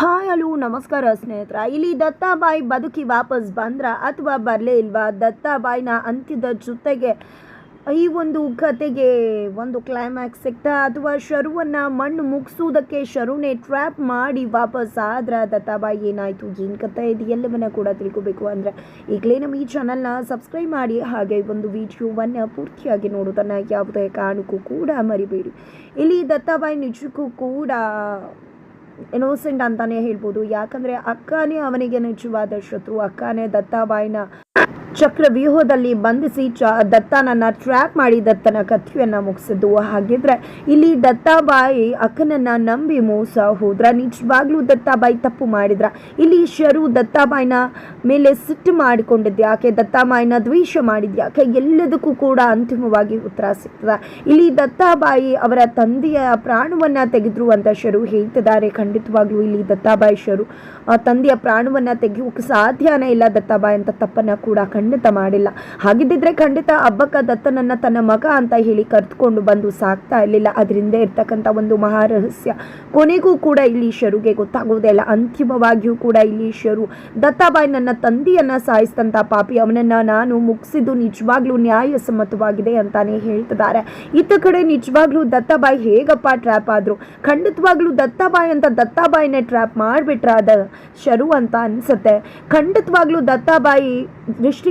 Hi hello ನಮಸ್ಕಾರ ಸ್ನೇಹಿತರ. ಇಲ್ಲಿ ದತ್ತಾಬಾಯಿ ಬದುಕಿ ವಾಪಸ್ ಬಂದ್ರ ಅಥವಾ ಬರಲೇ ಇಲ್ವಾ? ದತ್ತಾಬಾಯಿನ ಅಂತ್ಯದ ಜೊತೆಗೆ ಈ ಒಂದು ಕತೆಗೆ ಒಂದು ಕ್ಲೈಮ್ಯಾಕ್ಸ್ ಸಿಗ್ತಾ, ಅಥವಾ ಶರುವನ್ನು ಮಣ್ಣು ಮುಗಿಸುವುದಕ್ಕೆ ಶರುನೇ ಟ್ರ್ಯಾಪ್ ಮಾಡಿ ವಾಪಸ್ ಆದ್ರೆ ದತ್ತಾಬಾಯಿ ಏನಾಯಿತು? ಏನು ಕತೆ ಇದು? ಎಲ್ಲವನ್ನ ಕೂಡ ತಿಳ್ಕೊಬೇಕು ಅಂದರೆ ಈಗಲೇ ನಮ್ಮ ಈ ಚಾನಲ್ನ ಸಬ್ಸ್ಕ್ರೈಬ್ ಮಾಡಿ, ಹಾಗೆ ಒಂದು ವಿಡಿಯೋವನ್ನು ಪೂರ್ತಿಯಾಗಿ ನೋಡೋದನ್ನು ಯಾವುದೇ ಕಾರಣಕ್ಕೂ ಕೂಡ ಮರಿಬೇಡಿ. ಇಲ್ಲಿ ದತ್ತಾಬಾಯಿ ನಿಜಕ್ಕೂ ಕೂಡ ಇನೋಸೆಂಟ್ ಅಂತಲೇ ಹೇಳ್ಬೋದು. ಯಾಕಂದರೆ ಅಕ್ಕನೇ ಅವನಿಗೆ ನಿಜವಾದ ಶತ್ರು. ಅಕ್ಕನೇ ದತ್ತಾಬಾಯಿನ ಚಕ್ರವ್ಯೂಹದಲ್ಲಿ ಬಂಧಿಸಿ ಚ ದತ್ತಾನನ್ನ ಟ್ರ್ಯಾಪ್ ಮಾಡಿ ದತ್ತನ ಕಥೆಯನ್ನ ಮುಗಿಸಿದ್ದು. ಹಾಗಿದ್ರೆ ಇಲ್ಲಿ ದತ್ತಾಬಾಯಿ ಅಕ್ಕನನ್ನ ನಂಬಿ ಮೋಸ ಹೋದ್ರ. ನಿಜವಾಗ್ಲೂ ದತ್ತಾಬಾಯಿ ತಪ್ಪು ಮಾಡಿದ್ರ. ಇಲ್ಲಿ ಶರು ದತ್ತಾಬಾಯಿನ ಮೇಲೆ ಸಿಟ್ಟು ಮಾಡಿಕೊಂಡಿದ್ದೆ. ಯಾಕೆ ದತ್ತಾಬಾಯಿನ ದ್ವೇಷ ಮಾಡಿದ್ಯಾಕೆ ಎಲ್ಲದಕ್ಕೂ ಕೂಡ ಅಂತಿಮವಾಗಿ ಉತ್ತರ ಸಿಗ್ತದ. ಇಲ್ಲಿ ದತ್ತಾಬಾಯಿ ಅವರ ತಂದೆಯ ಪ್ರಾಣವನ್ನ ತೆಗೆದ್ರು ಅಂತ ಶರು ಹೇಳ್ತಿದ್ದಾರೆ. ಖಂಡಿತವಾಗ್ಲೂ ಇಲ್ಲಿ ದತ್ತಾಬಾಯಿ ಶರು ತಂದೆಯ ಪ್ರಾಣವನ್ನ ತೆಗೆಯೋಕೆ ಸಾಧ್ಯನೇ ಇಲ್ಲ ದತ್ತಾಬಾಯಿ ಅಂತ ತಪ್ಪನ್ನ ಕೂಡ ಖಂಡಿತ ಮಾಡಿಲ್ಲ. ಹಾಗಿದ್ದಿದ್ರೆ ಖಂಡಿತ ಹಬ್ಬಕ್ಕ ದತ್ತನನ್ನ ತನ್ನ ಮಗ ಅಂತ ಹೇಳಿ ಕರೆದುಕೊಂಡು ಬಂದು ಸಾಕ್ತಾ ಇರಲಿಲ್ಲ. ಅದರಿಂದ ಇರ್ತಕ್ಕಂಥ ಒಂದು ಮಹಾರಹಸ್ಯ ಕೊನೆಗೂ ಕೂಡ ಇಲ್ಲಿ ಶರುಗೆ ಗೊತ್ತಾಗೋದೇ ಇಲ್ಲ. ಅಂತಿಮವಾಗಿಯೂ ಕೂಡ ಇಲ್ಲಿ ಶರು ದತ್ತಾಬಾಯಿ ನನ್ನ ತಂದೆಯನ್ನ ಸಾಯಿಸಿದಂಥ ಪಾಪಿ, ಅವನನ್ನ ನಾನು ಮುಗಿಸಿದ್ದು ನಿಜವಾಗ್ಲೂ ನ್ಯಾಯಸಮ್ಮತವಾಗಿದೆ ಅಂತಾನೆ ಹೇಳ್ತಿದ್ದಾರೆ. ಇತ್ತ ಕಡೆ ನಿಜವಾಗ್ಲೂ ದತ್ತಾಬಾಯಿ ಹೇಗಪ್ಪ ಟ್ರ್ಯಾಪ್ ಆದ್ರು? ಖಂಡಿತವಾಗ್ಲೂ ದತ್ತಾಬಾಯಿ ಅಂತ ದತ್ತಾಬಾಯಿನೇ ಟ್ರ್ಯಾಪ್ ಮಾಡಿಬಿಟ್ರ ಅದ ಶರು ಅಂತ ಅನ್ಸುತ್ತೆ. ಖಂಡಿತವಾಗ್ಲೂ ದತ್ತಾಬಾಯಿ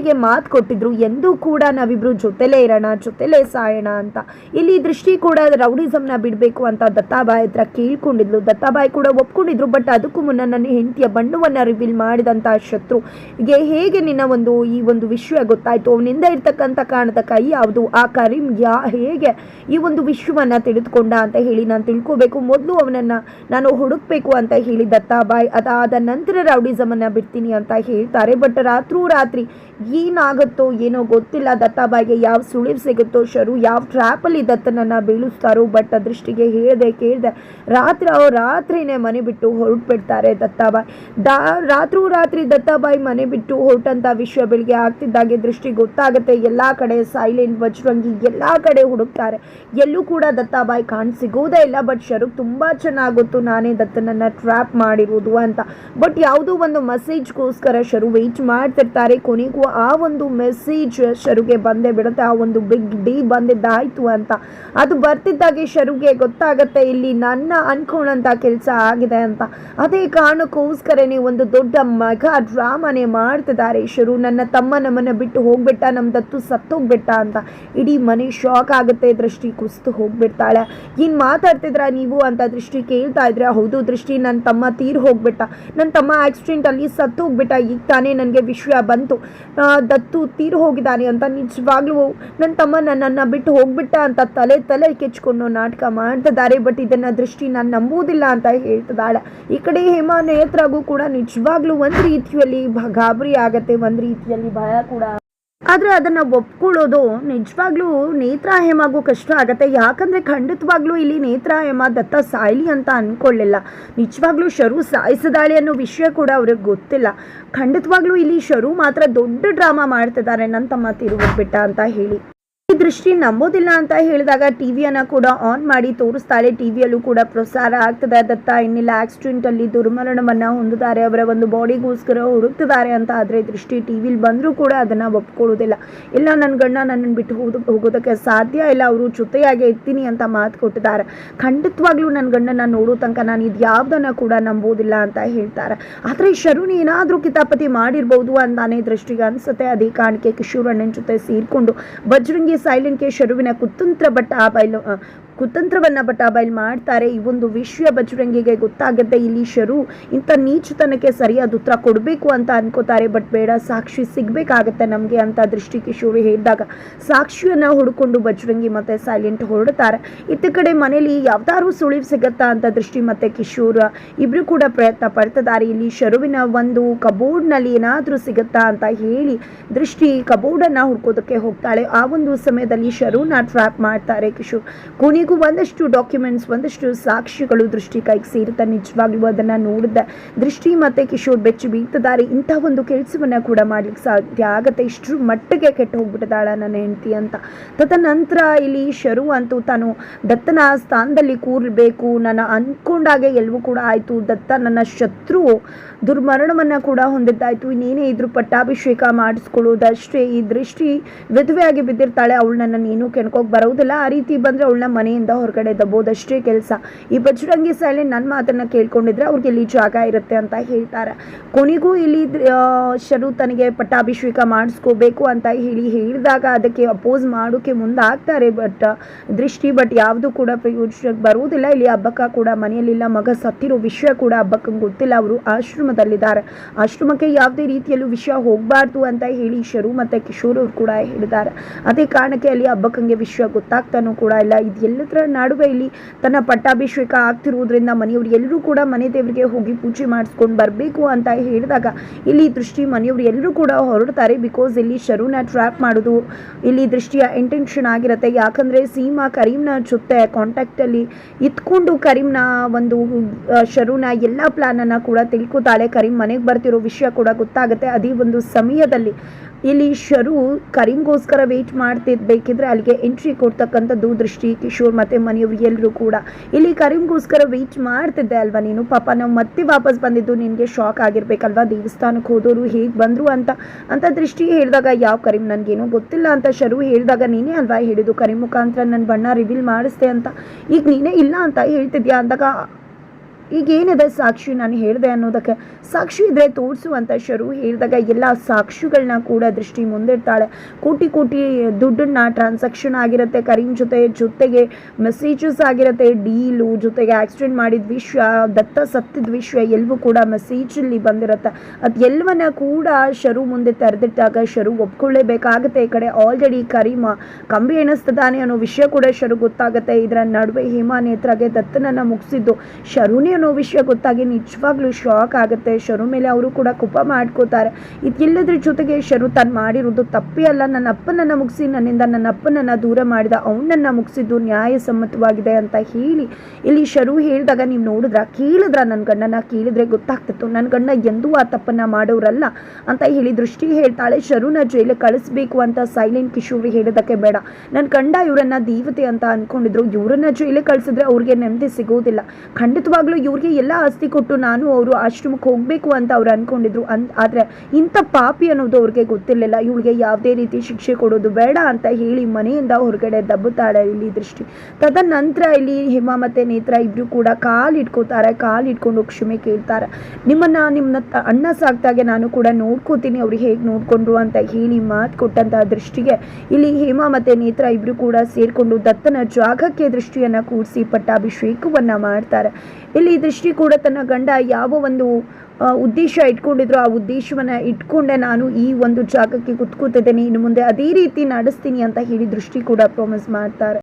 ದೃಷ್ಟಿಗೆ ಮಾತು ಕೊಟ್ಟಿದ್ರು, ಎಂದೂ ಕೂಡ ನಾವಿಬ್ರು ಜೊತೆಲೇ ಇರೋಣ, ಜೊತೆಲೇ ಸಾಯೋಣ ಅಂತ. ಇಲ್ಲಿ ದೃಷ್ಟಿ ಕೂಡ ರೌಡಿಸಮ್ನ ಬಿಡಬೇಕು ಅಂತ ದತ್ತಾಬಾಯಿ ಹತ್ರ ಕೇಳ್ಕೊಂಡಿದ್ಲು. ದತ್ತಾಬಾಯಿ ಕೂಡ ಒಪ್ಕೊಂಡಿದ್ರು, ಬಟ್ ಅದಕ್ಕೂ ಮುನ್ನ ನನ್ನ ಹೆಂಡತಿಯ ಬಣ್ಣವನ್ನ ರಿವೀಲ್ ಮಾಡಿದಂಥ ಶತ್ರುಗೆ ಹೇಗೆ ನಿನ್ನ ಒಂದು, ಈ ಒಂದು ವಿಷಯ ಗೊತ್ತಾಯ್ತು? ಅವನಿಂದ ಇರ್ತಕ್ಕಂಥ ಕಾರಣದ ಕೈ ಯಾವುದು? ಆ ಕರೀಂ ಯಾ ಹೇಗೆ ಈ ಒಂದು ವಿಷಯವನ್ನ ತಿಳಿದುಕೊಂಡ ಅಂತ ಹೇಳಿ ನಾನು ತಿಳ್ಕೋಬೇಕು. ಮೊದಲು ಅವನನ್ನ ನಾನು ಹುಡುಕ್ಬೇಕು ಅಂತ ಹೇಳಿ ದತ್ತಾಬಾಯಿ. ಅದಾದ ನಂತರ ರೌಡಿಸಮನ್ನು ಬಿಡ್ತೀನಿ ಅಂತ ಹೇಳ್ತಾರೆ. ಬಟ್ ರಾತ್ರೂ ರಾತ್ರಿ ಏನಾಗುತ್ತೋ ಏನೋ ಗೊತ್ತಿಲ್ಲ. ದತ್ತಾಬಾಯಿಗೆ ಯಾವ ಸುಳಿವು ಸಿಗುತ್ತೋ ಶರು ಯಾವ ಟ್ರ್ಯಾಪಲ್ಲಿ ದತ್ತನನ್ನ ಬೀಳಿಸ್ತಾರೋ ಬಟ್ ದೃಷ್ಟಿಗೆ ಹೇಳ್ದೆ ಕೇಳ್ದೆ ರಾತ್ರಿ ಅವ್ರು ರಾತ್ರಿನೇ ಮನೆ ಬಿಟ್ಟು ಹೊರಟ್ಬಿಡ್ತಾರೆ ದತ್ತಾಬಾಯಿ. ದಾ ರಾತ್ರೂ ರಾತ್ರಿ ದತ್ತಾಬಾಯಿ ಮನೆ ಬಿಟ್ಟು ಹೊರಟಂತ ವಿಷಯ ಬೆಳಿಗ್ಗೆ ಆಗ್ತಿದ್ದಾಗೆ ದೃಷ್ಟಿ ಗೊತ್ತಾಗುತ್ತೆ. ಎಲ್ಲ ಕಡೆ ಸೈಲೆಂಟ್ ವಜ್ರಂಗಿ ಎಲ್ಲ ಕಡೆ ಹುಡುಕ್ತಾರೆ. ಎಲ್ಲೂ ಕೂಡ ದತ್ತಾಬಾಯಿ ಕಾಣ್ ಸಿಗೋದೇ ಇಲ್ಲ ಬಟ್ ಶರು ತುಂಬ ಚೆನ್ನಾಗಿ ನಾನೇ ದತ್ತನನ್ನ ಟ್ರ್ಯಾಪ್ ಮಾಡಿರೋದು ಅಂತ. ಬಟ್ ಯಾವುದೋ ಒಂದು ಮೆಸೇಜ್ಗೋಸ್ಕರ ಶರು ವೆಯ್ಟ್ ಮಾಡ್ತಿರ್ತಾರೆ. ಕೊನೆಗೂ ಒಂದು ಮೆಸೇಜ್ ಶರುಗೆ ಬಂದೇ ಬಿಡುತ್ತೆ ಆ ಒಂದು ಬಿಗ್ ಡಿ ಬಂದಿದ್ದಾಯಿತು ಅಂತ. ಅದು ಬರ್ತಿದ್ದಾಗೆ ಶರುಗೆ ಗೊತ್ತಾಗತ್ತೆ ಇಲ್ಲಿ ನನ್ನ ಅನ್ಕೊಂಡಂತ ಕೆಲಸ ಆಗಿದೆ ಅಂತ. ಅದೇ ಕಾರಣಕ್ಕೋಸ್ಕರನೇ ಒಂದು ದೊಡ್ಡ ಮಗ ಡ್ರಾಮಾನೇ ಮಾಡ್ತಿದ್ದಾರೆ ಶರು. ನನ್ನ ತಮ್ಮ ನಮ್ಮನ್ನು ಬಿಟ್ಟು ಹೋಗ್ಬಿಟ್ಟ ನಮ್ಮ ದತ್ತು ಸತ್ತೋಗ್ಬಿಟ್ಟ ಅಂತ. ಇಡೀ ಮನೆ ಶಾಕ್ ಆಗುತ್ತೆ ದೃಷ್ಟಿ ಕುಸ್ತು ಹೋಗ್ಬಿಡ್ತಾಳೆ. ಏನು ಮಾತಾಡ್ತಿದ್ರ ನೀವು ಅಂತ ದೃಷ್ಟಿ ಕೇಳ್ತಾ ಇದ್ರೆ ಹೌದು ದೃಷ್ಟಿ ನನ್ನ ತಮ್ಮ ತೀರ್ ಹೋಗ್ಬಿಟ್ಟ. ನನ್ನ ತಮ್ಮ ಆಕ್ಸಿಡೆಂಟ್ ಅಲ್ಲಿ ಸತ್ತು ಹೋಗ್ಬಿಟ್ಟ ಈಗ ತಾನೇ ನನಗೆ ವಿಷಯ ಬಂತು. ಆ, ದತ್ತು ತೀರ್ ಹೋಗಿದ್ದಾನೆ ಅಂತ ನಿಜವಾಗ್ಲೂ ನನ್ನ ತಮ್ಮ ನನ್ನನ್ನು ಬಿಟ್ಟು ಹೋಗ್ಬಿಟ್ಟ ಅಂತ ತಲೆ ತಲೆ ಕೆಚ್ಕೊಂಡು ನಾಟಕ ಮಾಡ್ತಿದ್ದಾರೆ ಬಟ್ ಇದನ್ನ ದೃಷ್ಟಿ ನಾನು ನಂಬುವುದಿಲ್ಲ ಅಂತ ಹೇಳ್ತಿದ್ದಾಳೆ. ಈ ಕಡೆ ಹೇಮಾ ನೇತ್ರಾಗೂ ಕೂಡ ನಿಜವಾಗ್ಲೂ ಒಂದು ರೀತಿಯಲ್ಲಿ ಗಾಬರಿ ಆಗತ್ತೆ, ಒಂದು ರೀತಿಯಲ್ಲಿ ಭಯ ಕೂಡ ಆದ್ರೆ ಅದನ್ನ ಒಪ್ಕೊಳ್ಳೋದು ನಿಜವಾಗ್ಲೂ ನೇತ್ರ ಹೇಮಾಗೂ ಕಷ್ಟ ಆಗುತ್ತೆ. ಯಾಕಂದ್ರೆ ಖಂಡಿತವಾಗ್ಲೂ ಇಲ್ಲಿ ನೇತ್ರ ಹೇಮ ದತ್ತ ಸಾಯ್ಲಿ ಅಂತ ಅಂದ್ಕೊಳ್ಳಿಲ್ಲ ನಿಜವಾಗ್ಲೂ ಶರು ಸಾಯಿಸಿದಾಳೆ ಅನ್ನೋ ವಿಷಯ ಕೂಡ ಅವ್ರಿಗೆ ಗೊತ್ತಿಲ್ಲ. ಖಂಡಿತವಾಗ್ಲೂ ಇಲ್ಲಿ ಶರು ಮಾತ್ರ ದೊಡ್ಡ ಡ್ರಾಮಾ ಮಾಡ್ತಿದ್ದಾರೆ ನನ್ನ ತಮ್ಮ ತಿರುಗಿಬಿಟ್ಟ ಅಂತ ಹೇಳಿ. ದೃಷ್ಟಿ ನಂಬೋದಿಲ್ಲ ಅಂತ ಹೇಳಿದಾಗ ಟಿವಿಯನ್ನ ಕೂಡ ಆನ್ ಮಾಡಿ ತೋರಿಸ್ತಾರೆ ಟಿವಿಯಲ್ಲೂ ಕೂಡ ಪ್ರಸಾರ ಆಗ್ತದೆ. ದತ್ತ ಇನ್ನಿಲ್ಲ ಆಕ್ಸಿಡೆಂಟ್ ಅಲ್ಲಿ ದುರ್ಮರಣವನ್ನ ಹೊಂದಿದ್ದಾರೆ. ಅವರ ಒಂದು ಬಾಡಿಗೋಸ್ಕರ ಹುಡುಕ್ತಿದ್ದಾರೆ ಅಂತ ಆದ್ರೆ ದೃಷ್ಟಿ ಟಿವಿಲಿ ಬಂದರೂ ಕೂಡ ಅದನ್ನ ಒಪ್ಕೊಳ್ಳೋದಿಲ್ಲ. ಇಲ್ಲ ನನ್ನ ಗಂಡ ನನ್ನನ್ನು ಬಿಟ್ಟು ಹೋದ, ಹೋಗೋದಕ್ಕೆ ಸಾಧ್ಯ ಇಲ್ಲ. ಅವರು ಜೊತೆಯಾಗಿ ಇರ್ತೀನಿ ಅಂತ ಮಾತು ಕೊಟ್ಟಿದ್ದಾರೆ. ಖಂಡಿತವಾಗ್ಲೂ ನನ್ನ ಗಂಡನ ನೋಡೋ ತನಕ ನಾನು ಇದು ಕೂಡ ನಂಬೋದಿಲ್ಲ ಅಂತ ಹೇಳ್ತಾರೆ. ಆದ್ರೆ ಶರುಣ್ ಏನಾದರೂ ಕಿತಾಪತಿ ಮಾಡಿರ್ಬೋದು ಅಂತಾನೆ ದೃಷ್ಟಿಗೆ ಅನ್ಸುತ್ತೆ. ಅದೇ ಕಾಣಿಕೆ ಕಿಶೋರ್ ಅಣ್ಣನ ಜೊತೆ ಸೇರಿಕೊಂಡು, ಬಜರಂಗಿ ಸೈಲೆಂಟ್ಗೆ ಶರುವಿನ ಕುತಂತ್ರ ಬಟ್ ಆ ಆ, ಕುತಂತ್ರವನ್ನ ಆ ಬೈಲ್ ಮಾಡ್ತಾರೆ. ಈ ಒಂದು ವಿಶ್ವ ಬಜರಂಗಿಗೆ ಗೊತ್ತಾಗುತ್ತೆ ಇಲ್ಲಿ ಶರು ಇಂಥ ನೀಚತನಕ್ಕೆ ಸರಿಯಾದ ಉತ್ತರ ಕೊಡಬೇಕು ಅಂತ ಅನ್ಕೋತಾರೆ. ಬಟ್ ಬೇಡ ಸಾಕ್ಷಿ ಸಿಗಬೇಕಾಗತ್ತೆ ನಮಗೆ ಅಂತ ದೃಷ್ಟಿ ಕಿಶೋರ್ ಹೇಳಿದಾಗ ಸಾಕ್ಷಿಯನ್ನ ಹುಡುಕೊಂಡು ಬಜರಂಗಿ ಮತ್ತೆ ಸೈಲೆಂಟ್ ಹೊರಡ್ತಾರೆ. ಇತ್ತ ಕಡೆ ಮನೇಲಿ ಯಾವ್ದಾರು ಸುಳಿವು ಸಿಗತ್ತಾ ಅಂತ ದೃಷ್ಟಿ ಮತ್ತೆ ಕಿಶೋರ್ ಇಬ್ರು ಕೂಡ ಪ್ರಯತ್ನ ಪಡ್ತಿದ್ದಾರೆ. ಇಲ್ಲಿ ಶರುವಿನ ಒಂದು ಕಬೋರ್ಡ್ನಲ್ಲಿ ಏನಾದರೂ ಸಿಗತ್ತಾ ಅಂತ ಹೇಳಿ ದೃಷ್ಟಿ ಕಬೋರ್ಡನ್ನು ಹುಡ್ಕೋದಕ್ಕೆ ಹೋಗ್ತಾಳೆ. ಆ ಒಂದು ಸಮಯದಲ್ಲಿ ಶರುನ ಟ್ರ್ಯಾಪ್ ಮಾಡ್ತಾರೆ ಕಿಶೋರ್ ಕೊನೆಗೂ ಒಂದಷ್ಟು ಡಾಕ್ಯುಮೆಂಟ್ಸ್, ಒಂದಷ್ಟು ಸಾಕ್ಷಿಗಳು ದೃಷ್ಟಿ ಕೈಗೆ ಸೇರುತ್ತೆ ನಿಜವಾಗ್ಲೂ ಅದನ್ನು ನೋಡಿದ ದೃಷ್ಟಿ ಮತ್ತು ಕಿಶೋರ್ ಬೆಚ್ಚಿ ಬೀಗ್ತಿದ್ದಾರೆ. ಇಂಥ ಒಂದು ಕೆಲಸವನ್ನು ಕೂಡ ಮಾಡ್ಲಿಕ್ಕೆ ಸಾಧ್ಯ ಆಗತ್ತೆ. ಇಷ್ಟರ ಮಟ್ಟಿಗೆ ಕೆಟ್ಟು ಹೋಗ್ಬಿಟ್ಟಿದ್ದಾಳ ನನ್ನ ಹೆಂಡತಿ ಅಂತ. ತದನಂತರ ಇಲ್ಲಿ ಶರು ಅಂತೂ ತಾನು ದತ್ತನ ಸ್ಥಾನದಲ್ಲಿ ಕೂರಬೇಕು. ನಾನು ಅಂದ್ಕೊಂಡಾಗೆ ಎಲ್ಲವೂ ಕೂಡ ಆಯಿತು. ದತ್ತ ನನ್ನ ಶತ್ರು ದುರ್ಮರಣವನ್ನು ಕೂಡ ಹೊಂದಿದ್ದಾಯಿತು. ಇನ್ನೇನೇ ಇದ್ರು ಪಟ್ಟಾಭಿಷೇಕ ಮಾಡಿಸ್ಕೊಳ್ಳೋದಷ್ಟೇ ಈ ದೃಷ್ಟಿ ವಿಧವೆಯಾಗಿ ಬಿದ್ದಿರ್ತಾಳೆ. ಅವಳನ್ನ ನೀನು ಕೆಣ್ಕೋಗಿ ಬರೋದಿಲ್ಲ. ಆ ರೀತಿ ಬಂದರೆ ಅವಳನ್ನ ಮನೆಯಿಂದ ಹೊರಗಡೆ ದಬ್ಬೋದಷ್ಟೇ ಕೆಲಸ. ಈ ಬಜರಂಗಿ ಸಾಲೆ ನನ್ನ ಮಾತನ್ನು ಕೇಳ್ಕೊಂಡಿದ್ರೆ ಅವ್ರಿಗೆ ಇಲ್ಲಿ ಜಾಗ ಇರುತ್ತೆ ಅಂತ ಹೇಳ್ತಾರೆ. ಕೊನೆಗೂ ಇಲ್ಲಿ ಶರು ತನಗೆ ಪಟ್ಟಾಭಿಷೇಕ ಮಾಡಿಸ್ಕೋಬೇಕು ಅಂತ ಹೇಳಿ ಹೇಳಿದಾಗ ಅದಕ್ಕೆ ಅಪೋಸ್ ಮಾಡೋಕ್ಕೆ ಮುಂದಾಗ್ತಾರೆ. ಬಟ್, ದೃಷ್ಟಿ, ಬಟ್ ಯಾವುದು ಕೂಡ ಪ್ರಯೋಜನಕ್ಕೆ ಬರುವುದಿಲ್ಲ. ಇಲ್ಲಿ ಹಬ್ಬಕ್ಕ ಕೂಡ ಮನೆಯಲ್ಲಿಲ್ಲ. ಮಗ ಸತ್ತಿರೋ ವಿಷಯ ಕೂಡ ಹಬ್ಬಕ್ಕೆ ಗೊತ್ತಿಲ್ಲ. ಅವರು ಆಶ್ರಮದಲ್ಲಿದ್ದಾರೆ. ಆಶ್ರಮಕ್ಕೆ ಯಾವುದೇ ರೀತಿಯಲ್ಲೂ ವಿಷಯ ಹೋಗಬಾರ್ದು ಅಂತ ಹೇಳಿ ಶರು ಮತ್ತು ಕಿಶೋರ್ ಅವರು ಕೂಡ ಹೇಳಿದ್ದಾರೆ. ಅದೇ ಕಾರಣಕ್ಕೆ ಅಲ್ಲಿ ಹಬ್ಬಕ್ಕಂಗೆ ವಿಷಯ ಗೊತ್ತಾಗ್ತಾನೂ ಕೂಡ ಇಲ್ಲ. ಇದೆಲ್ಲದರ ನಡುವೆ ಇಲ್ಲಿ ತನ್ನ ಪಟ್ಟಾಭಿಷೇಕ ಆಗ್ತಿರುವುದರಿಂದ ಮನೆಯವರು ಎಲ್ಲರೂ ಕೂಡ ಮನೆ ದೇವರಿಗೆ ಹೋಗಿ ಪೂಜೆ ಮಾಡಿಸ್ಕೊಂಡು ಬರಬೇಕು ಅಂತ ಹೇಳಿದಾಗ ಇಲ್ಲಿ ದೃಷ್ಟಿ ಮನೆಯವರು ಎಲ್ಲರೂ ಕೂಡ ಹೊರಡ್ತಾರೆ ಬಿಕಾಸ್ ಇಲ್ಲಿ ಶರುನ ಟ್ರ್ಯಾಪ್ ಮಾಡೋದು, ಇಲ್ಲಿ ದೃಷ್ಟಿಯ ಇಂಟೆನ್ಷನ್ ಆಗಿರುತ್ತೆ. ಯಾಕಂದರೆ ಸೀಮಾ ಕರೀಮ್ನ ಜೊತೆ ಕಾಂಟ್ಯಾಕ್ಟಲ್ಲಿ ಇತ್ಕೊಂಡು ಕರೀಮ್ನ ಒಂದು ಶರುನ ಎಲ್ಲ ಪ್ಲ್ಯಾನನ್ನು ಕೂಡ ತಿಳ್ಕೊತಾಳೆ. ಕರೀಮ್ ಮನೆಗೆ ಬರ್ತಿರೋ ವಿಷಯ ಕೂಡ ಗೊತ್ತಾಗುತ್ತೆ. ಅದೇ ಒಂದು ಸಮಯದಲ್ಲಿ ಇಲ್ಲಿ ಶರು ಕರಿಂಗೋಸ್ಕರ ವೆಯ್ಟ್ ಮಾಡ್ತಿರ್ಬೇಕಿದ್ರೆ ಅಲ್ಲಿಗೆ ಎಂಟ್ರಿ ಕೊಡ್ತಕ್ಕಂಥದ್ದು ದೃಷ್ಟಿ ಕಿಶೋರ್ ಮತ್ತು ಮನೆಯವರು ಎಲ್ಲರೂ ಕೂಡ. ಇಲ್ಲಿ ಕರಿಂಗೋಸ್ಕರ ವೆಯ್ಟ್ ಮಾಡ್ತಿದ್ದೆ ಅಲ್ವಾ ನೀನು? ಪಾಪ ನಾವು ಮತ್ತೆ ವಾಪಸ್ ಬಂದಿದ್ದು ನಿನಗೆ ಶಾಕ್ ಆಗಿರ್ಬೇಕಲ್ವಾ? ದೇವಸ್ಥಾನಕ್ಕೆ ಹೋದವರು ಹೇಗೆ ಬಂದರು ಅಂತ ಅಂತ ದೃಷ್ಟಿ ಹೇಳಿದಾಗ ಯಾವ ಕರಿಮ್ ನನಗೇನು ಗೊತ್ತಿಲ್ಲ ಅಂತ ಶರು ಹೇಳಿದಾಗ ನೀನೇ ಅಲ್ವಾ ಹೇಳಿದ್ದು? ಕರೀಮ್ ಮುಖಾಂತರ ನನ್ನ ಬಣ್ಣ ರಿವೀಲ್ ಮಾಡಿಸ್ದೆ ಅಂತ. ಈಗ ನೀನೇ ಇಲ್ಲ ಅಂತ ಹೇಳ್ತಿದ್ಯಾ ಅಂದಾಗ ಈಗ ಏನಿದೆ ಸಾಕ್ಷಿ ನಾನು ಹೇಳಿದೆ ಅನ್ನೋದಕ್ಕೆ? ಸಾಕ್ಷಿ ಇದ್ರೆ ತೋರಿಸು ಶರು ಹೇಳಿದಾಗ ಎಲ್ಲ ಸಾಕ್ಷಿಗಳನ್ನ ಕೂಡ ದೃಷ್ಟಿ ಮುಂದಿಡ್ತಾಳೆ. ಕೋಟಿ ಕೋಟಿ ದುಡ್ಡನ್ನ ಟ್ರಾನ್ಸಾಕ್ಷನ್ ಆಗಿರುತ್ತೆ ಕರೀಂ ಜೊತೆ ಜೊತೆಗೆ ಮೆಸೇಜಸ್ ಆಗಿರುತ್ತೆ ಡೀಲು ಜೊತೆಗೆ ಆಕ್ಸಿಡೆಂಟ್ ಮಾಡಿದ ವಿಷಯ ದತ್ತ ಸತ್ತಿದ ವಿಷಯ ಎಲ್ಲವೂ ಕೂಡ ಮೆಸೇಜಲ್ಲಿ ಬಂದಿರುತ್ತೆ. ಅದು ಎಲ್ಲವನ್ನ ಕೂಡ ಶರು ಮುಂದೆ ತೆರೆದಿಟ್ಟಾಗ ಶರು ಒಪ್ಕೊಳ್ಳೇಬೇಕಾಗುತ್ತೆ ಈ ಕಡೆ. ಆಲ್ರೆಡಿ ಕರೀಮ ಕಂಬಿ ಎಣಿಸ್ತದಾನೆ ಅನ್ನೋ ವಿಷಯ ಕೂಡ ಶರು ಗೊತ್ತಾಗುತ್ತೆ. ಇದರ ನಡುವೆ ಹೇಮಾ ನೇತ್ರಾಗೆ ದತ್ತನನ್ನು ಮುಗಿಸಿದ್ದು. ಶರುನೇ ಅನ್ನೋ ವಿಷಯ ಗೊತ್ತಾಗಿ ನಿಜವಾಗ್ಲೂ ಶಾಕ್ ಆಗುತ್ತೆ. ಶರು ಮೇಲೆ ಅವರು ಕೂಡ ಕುಪ ಮಾಡ್ಕೋತಾರೆ. ಇದಿಲ್ಲದ್ರ ಜೊತೆಗೆ ಶರು ತಾನು ಮಾಡಿರೋದು ತಪ್ಪೇ ಅಲ್ಲ. ನನ್ನ ಅಪ್ಪನನ್ನು ಮುಗಿಸಿ, ನನ್ನಿಂದ ನನ್ನ ಅಪ್ಪನನ್ನು ದೂರ ಮಾಡಿದ ಅವನನ್ನ ಮುಗಿಸಿದ್ದು ನ್ಯಾಯಸಮ್ಮತವಾಗಿದೆ ಅಂತ ಹೇಳಿ, ಇಲ್ಲಿ ಶರು ಹೇಳಿದಾಗ ನೀವು ನೋಡಿದ್ರ, ಕೇಳಿದ್ರ ನನ್ನ ಗಂಡನ? ಕೇಳಿದ್ರೆ ಗೊತ್ತಾಗ್ತಿತ್ತು. ನನ್ನ ಗಂಡ ಎಂದೂ ಆ ತಪ್ಪನ್ನ ಮಾಡೋರಲ್ಲ ಅಂತ ಹೇಳಿ ದೃಷ್ಟಿ ಹೇಳ್ತಾಳೆ. ಶರುನ ಜೈಲಿಗೆ ಕಳಿಸ್ಬೇಕು ಅಂತ ಸೈಲೆಂಟ್ ಕಿಶೋರ್ ಹೇಳೋದಕ್ಕೆ ಬೇಡ. ನನ್ನ ಗಂಡ ಇವರನ್ನ ದೇವತೆ ಅಂತ ಅನ್ಕೊಂಡಿದ್ರು. ಇವರನ್ನ ಜೈಲಿಗೆ ಕಳಿಸಿದ್ರೆ ಅವ್ರಿಗೆ ನೆಮ್ಮದಿ ಸಿಗೋದಿಲ್ಲ. ಖಂಡಿತವಾಗ್ಲೂ ಇವ್ರಿಗೆ ಎಲ್ಲ ಆಸ್ತಿ ಕೊಟ್ಟು ನಾನು ಅವರು ಆಶ್ರಮಕ್ಕೆ ಹೋಗಬೇಕು ಅಂತ ಅವ್ರು ಅನ್ಕೊಂಡಿದ್ರು ಅನ್ ಆದರೆ ಇಂಥ ಪಾಪಿ ಅನ್ನೋದು ಅವ್ರಿಗೆ ಗೊತ್ತಿರಲಿಲ್ಲ. ಇವಳಿಗೆ ಯಾವುದೇ ರೀತಿ ಶಿಕ್ಷೆ ಕೊಡೋದು ಬೇಡ ಅಂತ ಹೇಳಿ ಮನೆಯಿಂದ ಹೊರಗಡೆ ದಬ್ಬುತ್ತಾಳೆ ಇಲ್ಲಿ ದೃಷ್ಟಿ. ತದನಂತರ ಇಲ್ಲಿ ಹಿಮ ಮತ್ತು ನೇತ್ರ ಇಬ್ಬರು ಕೂಡ ಕಾಲು ಇಟ್ಕೋತಾರೆ. ಕಾಲು ಇಟ್ಕೊಂಡು ಕ್ಷಮೆ ಕೇಳ್ತಾರೆ. ನಿಮ್ಮನ್ನ ನಿಮ್ಮ ತ- ಅಣ್ಣ ಸಾಕ್ದಾಗೆ ನಾನು ಕೂಡ ನೋಡ್ಕೋತೀನಿ. ಅವ್ರಿಗೆ ಹೇಗೆ ನೋಡ್ಕೊಂಡ್ರು ಅಂತ ಹೇಳಿ ಮಾತು ಕೊಟ್ಟಂತಹ ದೃಷ್ಟಿಗೆ ಇಲ್ಲಿ ಹಿಮ ಮತ್ತು ನೇತ್ರ ಇಬ್ಬರು ಕೂಡ ಸೇರಿಕೊಂಡು ದತ್ತನ ಜಾಗಕ್ಕೆ ದೃಷ್ಟಿಯನ್ನು ಕೂಡಿಸಿ ಪಟ್ಟಾಭಿಷೇಕವನ್ನು ಮಾಡ್ತಾರೆ. ಇಲ್ಲಿ ದೃಷ್ಟಿ ಕೂಡ ತನ್ನ ಗಂಡ ಯಾವ ಒಂದು ಉದ್ದೇಶ ಇಟ್ಕೊಂಡಿದ್ರು ಆ ಉದ್ದೇಶವನ್ನು ಇಟ್ಕೊಂಡೆ ನಾನು ಈ ಒಂದು ಜಾಗಕ್ಕೆ ಕುತ್ಕೋತಿದ್ದೇನೆ. ಇನ್ನು ಮುಂದೆ ಅದೇ ರೀತಿ ನಡೆಸ್ತೀನಿ ಅಂತ ಹೇಳಿ ದೃಷ್ಟಿ ಕೂಡ ಪ್ರಾಮಿಸ್ ಮಾಡ್ತಾರೆ.